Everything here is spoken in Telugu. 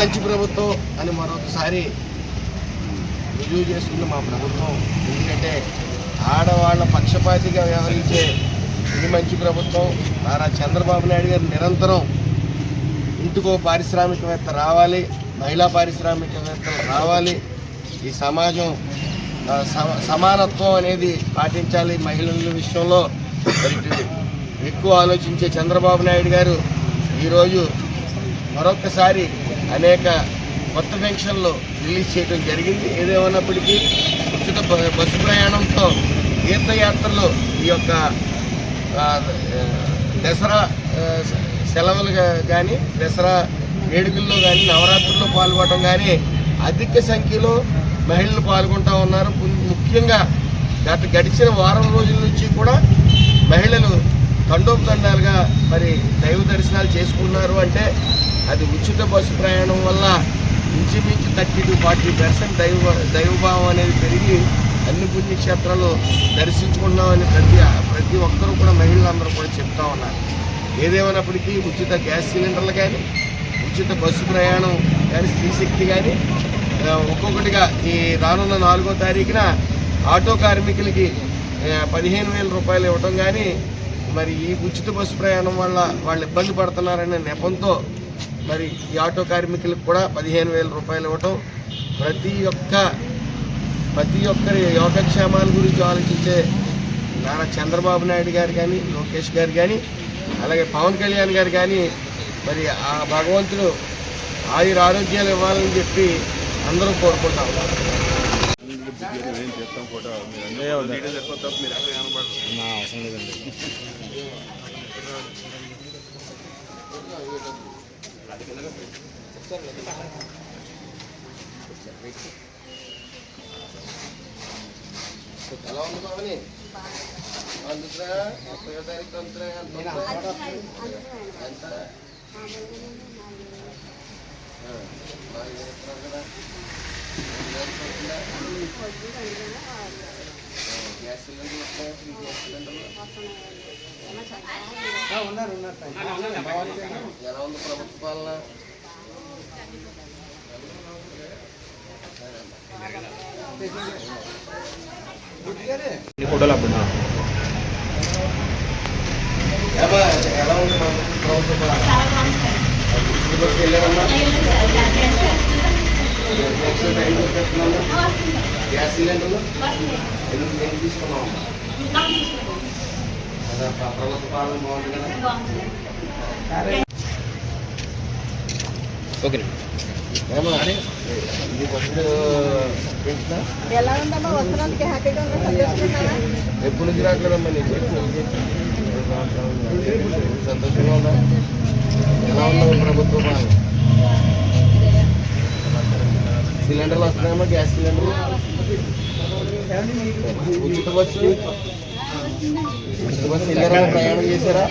మంచి ప్రభుత్వం అని మరొకసారి రుజువు చేసుకున్న మా ప్రభుత్వం. ఎందుకంటే ఆడవాళ్ళ పక్షపాతిగా వ్యవహరించే ఇది మంచి ప్రభుత్వం నారా చంద్రబాబు నాయుడు గారు నిరంతరం ఇంటికో పారిశ్రామికవేత్త రావాలి మహిళా పారిశ్రామికవేత్తలు రావాలి. ఈ సమాజం సమానత్వం అనేది పాటించాలి మహిళల విషయంలో. ఎక్కువ ఆలోచించే చంద్రబాబు నాయుడు గారు ఈరోజు మరొకసారి అనేక కొత్త పెన్షన్లు రిలీజ్ చేయడం జరిగింది. ఏదేమన్నప్పటికీ ఉచిత బస్సు ప్రయాణంతో తీర్థయాత్రలు ఈ యొక్క దసరా సెలవులు కానీ దసరా వేడుకల్లో కానీ నవరాత్రుల్లో పాల్గొనడం కానీ అధిక సంఖ్యలో మహిళలు పాల్గొంటూ ఉన్నారు. ముఖ్యంగా గత గడిచిన వారం రోజుల నుంచి కూడా మహిళలు తండోపతండాలుగా మరి దైవ దర్శనాలు చేసుకున్నారు. అంటే అది ఉచిత బస్సు ప్రయాణం వల్ల ఇంచుమించు థర్టీ టు ఫార్టీ పర్సెంట్ దైవ దైవభావం అనేది పెరిగి అన్ని పుణ్యక్షేత్రాలు దర్శించుకున్నామని ప్రతి ప్రతి ఒక్కరూ కూడా మహిళలందరూ కూడా చెప్తా ఉన్నారు. ఏదేమైనప్పటికీ ఉచిత గ్యాస్ సిలిండర్లు కానీ ఉచిత బస్సు ప్రయాణం కానీ స్త్రీశక్తి కానీ ఒక్కొక్కటిగా ఈ రానున్న నాలుగో తారీఖున ఆటో కార్మికులకి పదిహేను వేల రూపాయలు ఇవ్వటం కానీ మరి ఈ ఉచిత బస్సు ప్రయాణం వల్ల వాళ్ళు ఇబ్బంది పడుతున్నారనే నెపంతో మరి ఈ ఆటో కార్మికులకు కూడా పదిహేను వేల రూపాయలు ఇవ్వటం ప్రతి ఒక్క ప్రతి ఒక్కరి యోగక్షేమాల గురించి ఆలోచించే నారా చంద్రబాబు నాయుడు గారు కానీ లోకేష్ గారు కానీ అలాగే పవన్ కళ్యాణ్ గారు కానీ మరి ఆ భగవంతుడు ఆయుర ఆరోగ్యాలు ఇవ్వాలని చెప్పి అందరూ కోరుకుంటాం ఎలా ఉంది బాబని అందుతున్నా ముప్పై తారీఖు అందుతున్నా ఎంత ఆ, నాలుగు వేలు ఇస్తున్నారు కదా ఐదు వేలు ఇస్తున్నా? ఆ, గ్యాస్ సిలిండర్ వస్తాయా ఫ్రీ గ్యాస్ సిలిండర్లు ఎలా ఉంది ప్రభుత్వ పాలన ఫోటోలు అప్పుడు ఎలా ఉంది ప్రభుత్వ పాలన వెళ్ళారమ్మా గ్యాస్ సిలిండర్లు? ఎందుకు తీసుకున్నాం. ప్రభుత్వ పాలన బాగుంది కదా? ఓకే. ఎలా ఉందమ్మా? వస్తున్నందుకు హ్యాపీగా సంతోషంగా ఎప్పుడు నుంచి రావట్లేదమ్మా నీకు? సంతోషంగా ఉందా ఎలా ఉందా ప్రభుత్వ పాలన? సిలిండర్లు వస్తున్నాయమ్మా గ్యాస్ సిలిండర్లు? ఉచిత బస్సు ఉచిత బస్సు వెళ్ళారా ప్రయాణం చేశారా